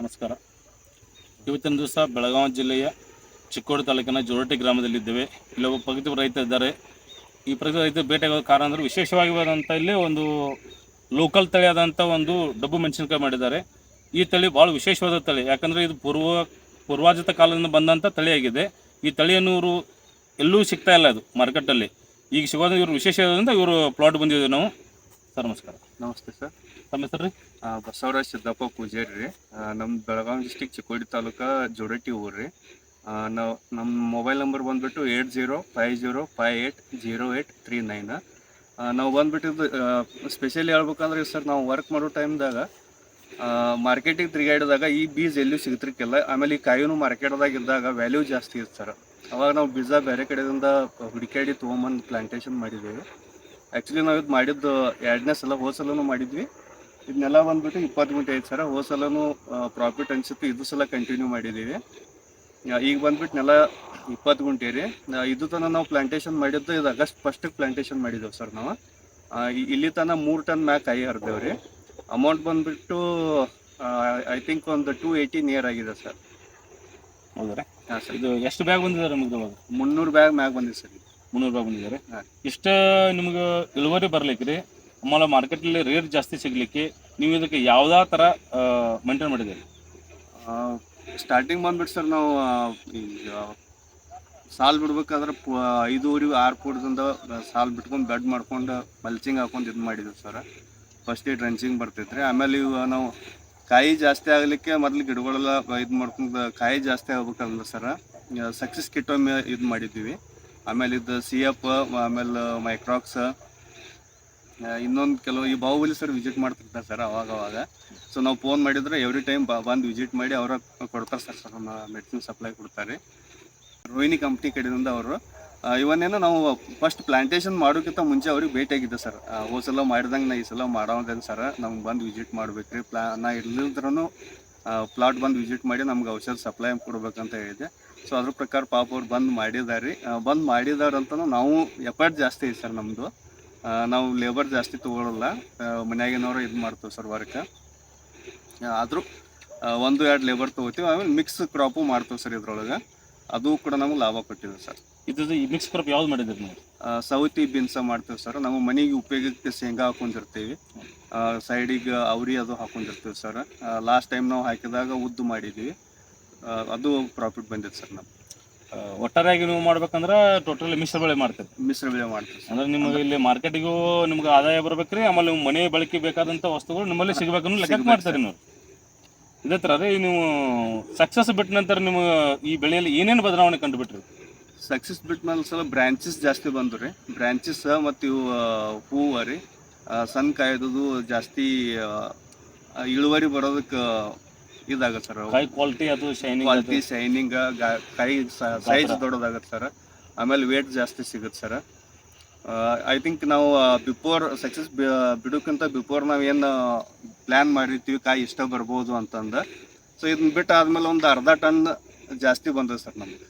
ನಮಸ್ಕಾರ. ಇವತ್ತಿನ ದಿವಸ ಬೆಳಗಾವಿ ಜಿಲ್ಲೆಯ ಚಿಕ್ಕೋಡು ತಾಲೂಕಿನ ಜೋರಟಿ ಗ್ರಾಮದಲ್ಲಿದ್ದೇವೆ. ಇಲ್ಲಿ ಒಬ್ಬ ಪ್ರಗತಿ ರೈತ ಇದ್ದಾರೆ. ಈ ಪ್ರಗತಿ ರೈತ ಭೇಟಿಯಾಗೋ ಕಾರಣ ಅಂದರೆ ವಿಶೇಷವಾಗಿರುವಂಥ ಇಲ್ಲಿ ಒಂದು ಲೋಕಲ್ ತಳಿಯಾದಂಥ ಒಂದು ಡಬ್ಬು ಮೆಣಸಿನಕಾಯಿ ಮಾಡಿದ್ದಾರೆ. ಈ ತಳಿ ಭಾಳ ವಿಶೇಷವಾದ ತಳಿ. ಯಾಕಂದರೆ ಇದು ಪೂರ್ವ ಪೂರ್ವಾಜಿತ ಕಾಲದಿಂದ ಬಂದಂಥ ತಳಿಯಾಗಿದೆ. ಈ ತಳಿಯನ್ನು ಇವರು ಎಲ್ಲೂ ಸಿಗ್ತಾ ಇಲ್ಲ ಅದು ಮಾರ್ಕೆಟಲ್ಲಿ ಈಗ ಸಿಗೋದು ಇವರು ವಿಶೇಷ ಇವರು ಪ್ಲಾಟ್ ಬಂದಿದ್ದೀವಿ ನಾವು. ಸರ್, ನಮಸ್ಕಾರ. ನಮಸ್ತೆ ಸರ್. ತಮ್ಮ ಹೆಸರು? ಬಸವರಾಜ್ ಸಿದ್ದಪ್ಪ ಪೂಜಾರಿ ರೀ. ನಮ್ಮ ಬೆಳಗಾವಿ ಡಿಸ್ಟಿಕ್ ಚಿಕ್ಕೋಡಿ ತಾಲೂಕಾ ಜೋಡಟ್ಟಿ ಊರು ರೀ. ನಾವು ನಮ್ಮ ಮೊಬೈಲ್ ನಂಬರ್ ಬಂದುಬಿಟ್ಟು eight zero five zero five eight zero eight three nine. ನಾವು ಬಂದುಬಿಟ್ಟಿದ್ದು ಸ್ಪೆಷಲಿ ಹೇಳ್ಬೇಕಂದ್ರೆ ಸರ್, ನಾವು ವರ್ಕ್ ಮಾಡೋ ಟೈಮ್ದಾಗ ಮಾರ್ಕೆಟಿಗೆ ತಿರುಗಾಡಿದಾಗ ಈ ಬೀಜ ಎಲ್ಲೂ ಸಿಗ್ತಿರ್ಕಿಲ್ಲ. ಆಮೇಲೆ ಈ ಕಾಯಿನೂ ಮಾರ್ಕೆಟ್ದಾಗ ಇದ್ದಾಗ ವ್ಯಾಲ್ಯೂ ಜಾಸ್ತಿ ಇತ್ತು ಸರ್. ಅವಾಗ ನಾವು ಬೀಜ ಬೇರೆ ಕಡೆಯಿಂದ ಹುಡುಕಾಡಿ ತೊಗೊಂಬಂದು ಪ್ಲಾಂಟೇಶನ್ ಮಾಡಿದ್ದೇವೆ ಆ್ಯಕ್ಚುಲಿ ನಾವು ಇದು ಮಾಡಿದ್ದು ಎರಡನೇ ಸಲ ಹೋದ ಸಲನೂ ಮಾಡಿದ್ವಿ. ಇದನ್ನೆಲ್ಲ ಬಂದ್ಬಿಟ್ಟು ಇಪ್ಪತ್ತು ಗುಂಟೆ ಐದು ಸಾವಿರ ಹೋದ ಸಲನೂ ಪ್ರಾಫಿಟ್ ಅನಿಸುತ್ತೆ. ಇದು ಸಲ ಕಂಟಿನ್ಯೂ ಮಾಡಿದ್ದೀವಿ. ಈಗ ಬಂದ್ಬಿಟ್ಟು ನೆಲ ಇಪ್ಪತ್ತು ಗುಂಟೆ ರೀ. ಇದು ತನಕ ನಾವು ಪ್ಲಾಂಟೇಶನ್ ಮಾಡಿದ್ದು ಇದು ಆಗಸ್ಟ್ ಫಸ್ಟಿಗೆ ಪ್ಲಾಂಟೇಶನ್ ಮಾಡಿದ್ದೇವೆ ಸರ್ ನಾವು. ಇಲ್ಲಿ ತನಕ ಮೂರು ಟನ್ ಮ್ಯಾಕ್ ಕಾಯಿ ಹರಿದೇವೆ ರೀ. ಅಮೌಂಟ್ ಬಂದ್ಬಿಟ್ಟು ಐ ಥಿಂಕ್ ಒಂದು ಟೂ ಏಯ್ಟಿ ನಿಯರ್ ಆಗಿದೆ ಸರ್. ಹೌದ್ರೆ ಹಾಂ ಸರ್. ಇದು ಎಷ್ಟು ಬ್ಯಾಗ್ ಬಂದಿದೆ ನಮಗೆ ಮುನ್ನೂರು ಬ್ಯಾಗ್ ಮ್ಯಾಗ್ ಬಂದಿದೆ ಸರ್ ಮುನ್ನೂರು ಬ್ಯಾಗ್ ಬಂದಿದ್ದಾರೆ ಇಷ್ಟ ನಿಮ್ಗೆ ಇಳುವರಿ ಬರ್ಲಿಕ್ಕೆ ರೀ? ಆಮೇಲೆ ಮಾರ್ಕೆಟಲ್ಲಿ ರೇಟ್ ಜಾಸ್ತಿ ಸಿಗಲಿಕ್ಕೆ ನೀವು ಇದಕ್ಕೆ ಯಾವ್ದಾ ಥರ ಮೇಂಟೈನ್ ಮಾಡಿದ್ದೀರಿ? ಸ್ಟಾರ್ಟಿಂಗ್ ಬಂದ್ಬಿಟ್ಟು ಸರ್ ನಾವು ಈಗ ಸಾಲ್ ಬಿಡ್ಬೇಕಾದ್ರೆ ಪ- ಐದೂವರೆ, ಆರು ಫೂಟ್ದಿಂದ ಸಾಲ್ ಬಿಟ್ಕೊಂಡು ಬೆಡ್ ಮಾಡ್ಕೊಂಡು ಮಲ್ಚಿಂಗ್ ಹಾಕೊಂಡು ಇದು ಮಾಡಿದ್ವಿ ಸರ್. ಫಸ್ಟ್ ಡ್ರೆಂಚಿಂಗ್ ಬರ್ತೈತ್ರಿ. ಆಮೇಲೆ ಇವು ನಾವು ಕಾಯಿ ಜಾಸ್ತಿ ಆಗಲಿಕ್ಕೆ ಮೊದಲು ಗಿಡಗಳೆಲ್ಲ ಇದು ಮಾಡ್ಕೊಂಡು ಕಾಯಿ ಜಾಸ್ತಿ ಆಗ್ಬೇಕಂದ್ರೆ ಸರ್ ಸಕ್ಸಸ್ ಕಿಟ್ಟೊಮ್ಮೆ ಇದು ಮಾಡಿದ್ದೀವಿ. ಆಮೇಲೆ ಇದು ಸಿ ಎಫ್ ಆಮೇಲೆ ಮೈಕ್ರಾಕ್ಸ್ ಇನ್ನೊಂದು ಕೆಲವು, ಈ ಬಾಹುಬಲಿ ಸರ್ ವಿಸಿಟ್ ಮಾಡ್ತಿರ್ತಾರೆ ಸರ್ ಅವಾಗ ಅವಾಗ. ಸೊ ನಾವು ಫೋನ್ ಮಾಡಿದ್ರೆ ಎವ್ರಿ ಟೈಮ್ ಬಂದು ವಿಸಿಟ್ ಮಾಡಿ ಅವರ ಕೊಡ್ತಾರೆ ಸರ್ ಸರ್ ಮೆಡಿಸಿನ್ ಸಪ್ಲೈ ಕೊಡ್ತಾರೆ. ರೋಹಿಣಿ ಕಂಪ್ನಿ ಕಡೆಯಿಂದ ಅವರು ಇವನ್ನೇನು ನಾವು ಫಸ್ಟ್ ಪ್ಲಾಂಟೇಶನ್ ಮಾಡೋಕ್ಕಿಂತ ಮುಂಚೆ ಅವ್ರಿಗೆ ಭೇಟಿಯಾಗಿದ್ದೆ ಸರ್ ಹೋದ ಸಲ ಮಾಡಿದಂಗೆ ನಾ ಈ ಸಲ ಮಾಡೋದೇನು ಸರ್ ನಮ್ಗೆ ಬಂದು ವಿಸಿಟ್ ಮಾಡ್ಬೇಕ್ರಿ. ಪ್ಲಾ, ನಾ ಇರ್ಲಿಲ್ದ್ರೂ ಪ್ಲಾಟ್ ಬಂದು ವಿಸಿಟ್ ಮಾಡಿ ನಮ್ಗೆ ಔಷಧ ಸಪ್ಲೈ ಕೊಡ್ಬೇಕಂತ ಹೇಳಿದೆ ಸೊ ಅದ್ರ ಪ್ರಕಾರ ಪಾಪ ಅವ್ರು ಬಂದು ಮಾಡಿದ್ದಾರೆ ಬಂದು ಮಾಡಿದಾರಂತನೂ ನಾವು ಎಫರ್ಟ್ ಜಾಸ್ತಿ ಐತೆ ಸರ್ ನಮ್ಮದು ನಾವು ಲೇಬರ್ ಜಾಸ್ತಿ ತೊಗೊಳಲ್ಲ. ಮನ್ಯಾಗಿನವ್ರು ಇದು ಮಾಡ್ತೇವೆ ಸರ್ ವರ್ಕ್ ಆದರೂ ಒಂದು ಎರಡು ಲೇಬರ್ ತೊಗೋತೀವಿ ಆಮೇಲೆ ಮಿಕ್ಸ್ ಕ್ರಾಪು ಮಾಡ್ತೇವೆ ಸರ್ ಇದ್ರೊಳಗೆ. ಅದು ಕೂಡ ನಮಗೆ ಲಾಭ ಕೊಟ್ಟಿದೆ ಸರ್ ಇದು ಈ ಮಿಕ್ಸ್ ಕ್ರಾಪ್ ಯಾವ್ದು ಮಾಡಿದ್ರಿ ನೀವು? ಸೌತಿ ಬೀನ್ಸ ಮಾಡ್ತೇವೆ ಸರ್ ನಾವು ಮನೆಗೆ ಉಪಯೋಗಕ್ಕೆ ಶೇಂಗಾ ಹಾಕೊಂಡಿರ್ತೀವಿ. ಸೈಡಿಗೆ ಅವರಿ ಅದು ಹಾಕೊಂಡಿರ್ತೀವಿ ಸರ್ ಲಾಸ್ಟ್ ಟೈಮ್ ನಾವು ಹಾಕಿದಾಗ ಉದ್ದು ಮಾಡಿದ್ವಿ. ಅದು ಪ್ರಾಫಿಟ್ ಬಂದಿದೆ ಸರ್ ನಮ್ಗೆ ಒಟ್ಟಾರೆಯಾಗಿ ನೀವು ಮಾಡ್ಬೇಕಂದ್ರೆ ಟೋಟಲ್ ಮಿಶ್ರ ಬೆಳೆ ಮಾಡ್ತೀರಿ. ಮಿಶ್ರ ಬೆಳೆ ಮಾಡ್ತೀವಿ ಸರ್. ಅಂದ್ರೆ ನಿಮಗೆ ಇಲ್ಲಿ ಮಾರ್ಕೆಟಿಗೂ ನಿಮ್ಗೆ ಆದಾಯ ಬರ್ಬೇಕ್ರಿ ಆಮೇಲೆ ನಿಮ್ಮ ಮನೆ ಬಳಕೆ ಬೇಕಾದಂಥ ವಸ್ತುಗಳು ನಿಮ್ಮಲ್ಲಿ ಸಿಗಬೇಕಂದ್ರೆ ಲೆಕ್ಕ ಮಾಡ್ತಾರೆ ನೀವು. ಇದೇ ಥರ ರೀ ನೀವು ಸಕ್ಸಸ್ ಬಿಟ್ಟ ನಂತರ ನಿಮ್ಮ ಈ ಬೆಳೆಯಲ್ಲಿ ಏನೇನು ಬದಲಾವಣೆ ಕಂಡುಬಿಟ್ರಿ? ಸಕ್ಸಸ್ ಬಿಟ್ಟ ಮೇಲೆ ಸಲ ಬ್ರ್ಯಾಂಚಸ್ ಜಾಸ್ತಿ ಬಂದು ರೀ. ಬ್ರ್ಯಾಂಚಸ್ ಮತ್ತು ಇವು ಹೂವು ರೀ. ಆ, ಸಣ್ಣ ಕಾಯ್ದು ಜಾಸ್ತಿ ಆ, ಇಳುವರಿ ಬರೋದಕ್ಕೆ ಇದಾಗತ್ತೆ ಸರ್ ಕೈ ಕ್ವಾಲಿಟಿ ಅದು ಶೈನಿಂಗ್ ಕ್ವಾಲಿಟಿ ಶೈನಿಂಗ್ ಕೈ ಸೈಜ್. ದೊಡ್ಡದಾಗತ್ತೆ ಸರ್. ಆಮೇಲೆ ವೇಟ್ ಜಾಸ್ತಿ ಸಿಗುತ್ತೆ ಸರ್. ಐ ಥಿಂಕ್ ನಾವು ಬಿಫೋರ್ ಸಕ್ಸಸ್ ಬಿಡೋಕ್ಕಿಂತ ಬಿಫೋರ್ ನಾವು ಏನು ಪ್ಲ್ಯಾನ್ ಮಾಡಿರ್ತೀವಿ ಕಾಯಿ ಇಷ್ಟ ಬರ್ಬೋದು ಅಂತಂದು. ಸೊ ಇದನ್ನ ಬಿಟ್ಟು ಆದ್ಮೇಲೆ ಒಂದು ಅರ್ಧ ಟನ್ ಜಾಸ್ತಿ ಬಂದದೆ ಸರ್ ನಮ್ಗೆ.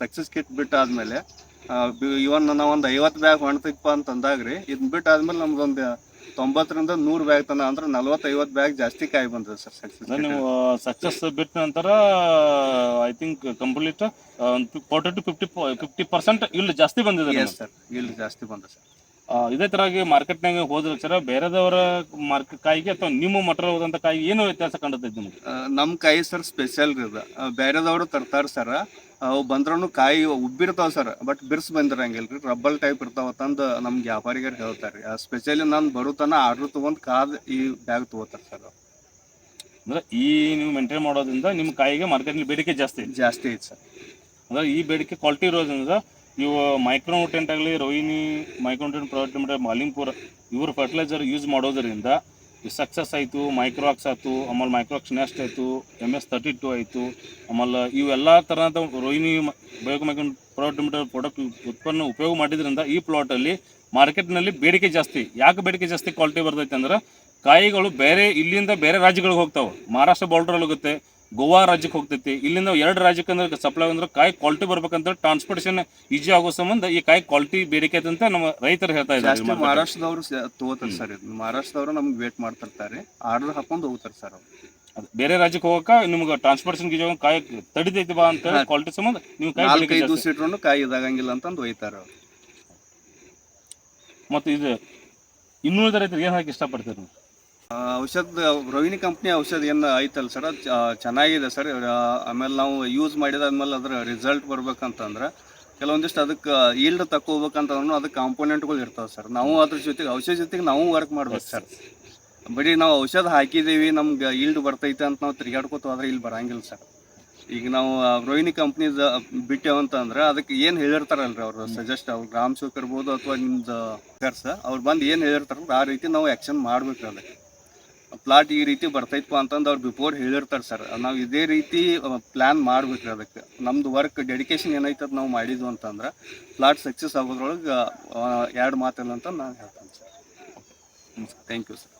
ಸಕ್ಸಸ್ ಕಿಟ್ ಬಿಟ್ಟು ಆದ್ಮೇಲೆ ಇವನ್ ನಾವು ಒಂದು ಐವತ್ತು ಬ್ಯಾಗ್ ಹೊಣ್ತಿಪ್ಪ ಅಂತಂದಾಗ ರೀ ಇದನ್ನ ಬಿಟ್ಟು ಆದ್ಮೇಲೆ ನಮ್ದೊಂದು ತೊಂಬತ್ತರಿಂದ ನೂರು ಬ್ಯಾಗ್ ತನ ಅಂದ್ರೆ ನಲ್ವತ್ತೈವತ್ತು ಬ್ಯಾಗ್ ಜಾಸ್ತಿ ಕಾಯಿ ಬಂದದ ಸರ್ ಸಕ್ಸಸ್ ನೀವು ಸಕ್ಸಸ್ ಬಿಟ್ಟ ನಂತರ I think complete forty to fifty fifty percent ಇಲ್ಲಿ ಜಾಸ್ತಿ ಬಂದಿದೆ ಎಸ್ ಸರ್ ಇಲ್ಲಿ ಜಾಸ್ತಿ ಬಂದ ಸರ್ ಇದೇ ತರಾಗಿ ಮಾರ್ಕೆಟ್ನಾಗ ಹೋದ್ರೆ ಸರ ಬೇರೆದವರ ಮಾರ್ಕೆಟ್ ಕಾಯಿಗೆ ಅಥವಾ ನಿಮ್ಮ ಮಟ್ರ ಹೋದಂಥ ಕಾಯಿ ಏನು ವ್ಯತ್ಯಾಸ ಕಂಡತೈತಿ ನಿಮ್ಗೆ? ನಮ್ಮ ನಮ್ ಕಾಯಿ ಸರ್ ಸ್ಪೆಷಲ್ ಇದೆ ಬೇರೆದವರು ತರ್ತಾರ ಸರ್ ಅವು ಬಂದ್ರೂ ಕಾಯಿ ಉಬ್ಬಿರ್ತಾವೆ ಸರ್ ಬಟ್ ಬಿರ್ಸ್ ರೀ ರಬ್ಬಲ್ ಟೈಪ್ ಇರ್ತಾವ ತಂದು ನಮ್ಗೆ ವ್ಯಾಪಾರಿಗರು ಹೇಳ್ತಾರೆ ಸ್ಪೆಷಲಿ ನಾನು ಬರುತ್ತಾನ ಆರ್ಡ್ರ್ ತೊಗೊಂಡು ಕಾದು ಈ ಬ್ಯಾಗ್ ತೊಗೋತಾರೆ ಸರ್ ಅಂದ್ರೆ ಈ ನೀವು ಮೇಂಟೈನ್ ಮಾಡೋದ್ರಿಂದ ನಿಮ್ಮ ಕಾಯಿಗೆ ಮಾರ್ಕೆಟ್ನಲ್ಲಿ ಬೇಡಿಕೆ ಜಾಸ್ತಿ ಜಾಸ್ತಿ ಐತೆ ಸರ್. ಅಂದ್ರೆ ಈ ಬೇಡಿಕೆ ಕ್ವಾಲಿಟಿ ಇರೋದ್ರಿಂದ ನೀವು ಮೈಕ್ರೋನ್ಯೂಟ್ರೆಂಟ್ ಆಗಲಿ ರೋಹಿಣಿ ಮೈಕ್ರೋನ್ಯೂಟ್ರೆಂಟ್ ಪ್ರಾಡಕ್ಟ್ ಮಾಲಿಂಪುರ ಇವ್ರ ಫರ್ಟಿಲೈಸರ್ ಯೂಸ್ ಮಾಡೋದರಿಂದ ಸಕ್ಸಸ್ ಆಯಿತು ಮೈಕ್ರೋಕ್ಸ್ ಆಯಿತು, ಆಮೇಲೆ ಮೈಕ್ರೋಕ್ಸ್ ನೆಸ್ಟ್ ಆಯಿತು ಎಂ ಎಸ್ ತರ್ಟಿ ಟು ಆಯಿತು, ಆಮೇಲೆ ಇವೆಲ್ಲ ಥರದ ರೋಹಿಣಿ ಬಯೋಮೈಕ್ರೋನ್ ಪ್ರಾಡಕ್ಟ್ ಪ್ರಾಡಕ್ಟ್ ಉತ್ಪನ್ನ ಉಪಯೋಗ ಮಾಡಿದ್ರಿಂದ ಈ ಪ್ಲಾಟಲ್ಲಿ ಮಾರ್ಕೆಟ್ನಲ್ಲಿ ಬೇಡಿಕೆ ಜಾಸ್ತಿ. ಯಾಕೆ ಬೇಡಿಕೆ ಜಾಸ್ತಿ ಕ್ವಾಲಿಟಿ ಬರ್ತೈತೆ ಅಂದ್ರೆ, ಕಾಯಿಗಳು ಬೇರೆ ಇಲ್ಲಿಂದ ಬೇರೆ ರಾಜ್ಯಗಳಿಗೆ ಹೋಗ್ತಾವೆ. ಮಹಾರಾಷ್ಟ್ರ ಬಾರ್ಡ್ರಲ್ಲಿ ಹೋಗುತ್ತೆ ಗೋವಾ ರಾಜ್ಯಕ್ಕೆ ಹೋಗ್ತೈತಿ. ಇಲ್ಲಿಂದ ಎರಡು ರಾಜ್ಯಕ್ಕೆ ಅಂದ್ರೆ ಸಪ್ಲೈ ಅಂದ್ರೆ ಕಾಯಿ ಕ್ವಾಲಿಟಿ ಬರ್ಬೇಕಂತ ಟ್ರಾನ್ಸ್ಪೋರ್ಟೇಷನ್ ಈಜಿ ಆಗೋ ಸಂಬಂಧ ಈ ಕಾಯಿ ಕ್ವಾಲಿಟಿ ಬೇಡಿಕೆ ಅಂತ ನಮ್ಮ ರೈತರು ಹೇಳ್ತಾ ಇದ್ದಾರೆ ಮಹಾರಾಷ್ಟ್ರದವರು ತಗೋತಾರೆ ಸರ್ ಮಹಾರಾಷ್ಟ್ರದವರು ನಮ್ಗೆ ವೇಟ್ ಮಾಡ್ತಿರ್ತಾರೆ. ಆರ್ಡರ್ ಹಾಕೊಂಡು ಹೋಗ್ತಾರೆ ಸರ್ ಅವ್ರು. ಬೇರೆ ರಾಜ್ಯಕ್ಕೆ ಹೋಗಕ್ಕ ನಿಮ್ಗೆ ಟ್ರಾನ್ಸ್ಪೋರ್ಟೇಷನ್ ಗೀಜ ಕಾಯಿ ತಡಿತೈತಿ ಬಾ ಅಂತ. ಕ್ವಾಲಿಟಿ ಸಂಬಂಧ ನೀವು ಕಾಯಿ ನಾಲ್ಕೈದು ಸೀಟ್ರು ಕಾಯಿ ಇದಾಗಂಗಿಲ್ಲ ಅಂತಂದು ಒಯ್ತಾರೆ ಅವ್ರು. ಮತ್ತು ಇದು ಇನ್ನುಳಿದ ರೈತರಿಗೆ ಏನು ಹಾಕಿ ಇಷ್ಟಪಡ್ತೀರಿ ನೀವು? ಔಷಧ, ರವಿನಿ ಕಂಪ್ನಿ ಔಷಧ ಏನು ಐತಲ್ಲ ಸರ್? ಚೆನ್ನಾಗಿದೆ ಸರ್. ಆಮೇಲೆ ನಾವು ಯೂಸ್ ಮಾಡಿದಾದ್ಮೇಲೆ ಅದರ ರಿಸಲ್ಟ್ ಬರ್ಬೇಕಂತಂದ್ರೆ ಕೆಲವೊಂದಿಷ್ಟು ಅದಕ್ಕೆ ಈಲ್ಡ್ ತಕ್ಕೋಬೇಕಂತಂದ್ರೂ ಅದಕ್ಕೆ ಕಾಂಪೋನೆಂಟ್ಗಳು ಇರ್ತಾವೆ ಸರ್. ನಾವು ಅದ್ರ ಜೊತೆಗೆ, ಔಷಧ ಜೊತೆಗೆ ನಾವು ವರ್ಕ್ ಮಾಡ್ಬೇಕು ಸರ್. ಬರೀ ನಾವು ಔಷಧ ಹಾಕಿದ್ದೀವಿ ನಮ್ಗೆ ಈಲ್ಡ್ ಬರ್ತೈತೆ ಅಂತ ನಾವು ತಿರ್ಗಾಡ್ಕೋತ ಆದ್ರೆ ಇಲ್ಲಿ ಬರಂಗಿಲ್ಲ ಸರ್. ಈಗ ನಾವು ರೋಹಿಣಿ ಕಂಪ್ನಿದ ಬಿಟ್ಟೇವಂತಂದ್ರೆ ಅದಕ್ಕೆ ಏನು ಹೇಳಿರ್ತಾರಲ್ರಿ ಅವರು? ಸಜೆಸ್ಟ್ ಅವ್ರು ಗ್ರಾಮ ಶೋಕ್ ಇರ್ಬೋದು ಅಥವಾ ನಿಮ್ದು ಕರ್ಸ ಅವ್ರು ಬಂದು ಏನು ಹೇಳಿರ್ತಾರ ಆ ರೀತಿ ನಾವು ಆ್ಯಕ್ಷನ್ ಮಾಡ್ಬೇಕು ಅದಕ್ಕೆ. ಪ್ಲಾಟ್ ಈ ರೀತಿ ಬರ್ತೈತಪ್ಪ ಅಂತಂದು ಅವ್ರು ಬಿಫೋರ್ ಹೇಳಿರ್ತಾರೆ ಸರ್ ನಾವು ಇದೇ ರೀತಿ ಪ್ಲ್ಯಾನ್ ಮಾಡ್ಬೇಕ್ರಿ ಅದಕ್ಕೆ. ನಮ್ದು ವರ್ಕ್ ಡೆಡಿಕೇಶನ್ ಏನೈತೆ ಅದು ನಾವು ಮಾಡಿದ್ವು ಅಂತಂದ್ರೆ ಪ್ಲಾಟ್ ಸಕ್ಸಸ್ ಆಗೋದ್ರೊಳಗೆ ಎರಡು ಮಾತಿಲ್ಲ ಅಂತ ನಾನು ಹೇಳ್ತೇನೆ ಸರ್ ಥ್ಯಾಂಕ್ ಯು ಸರ್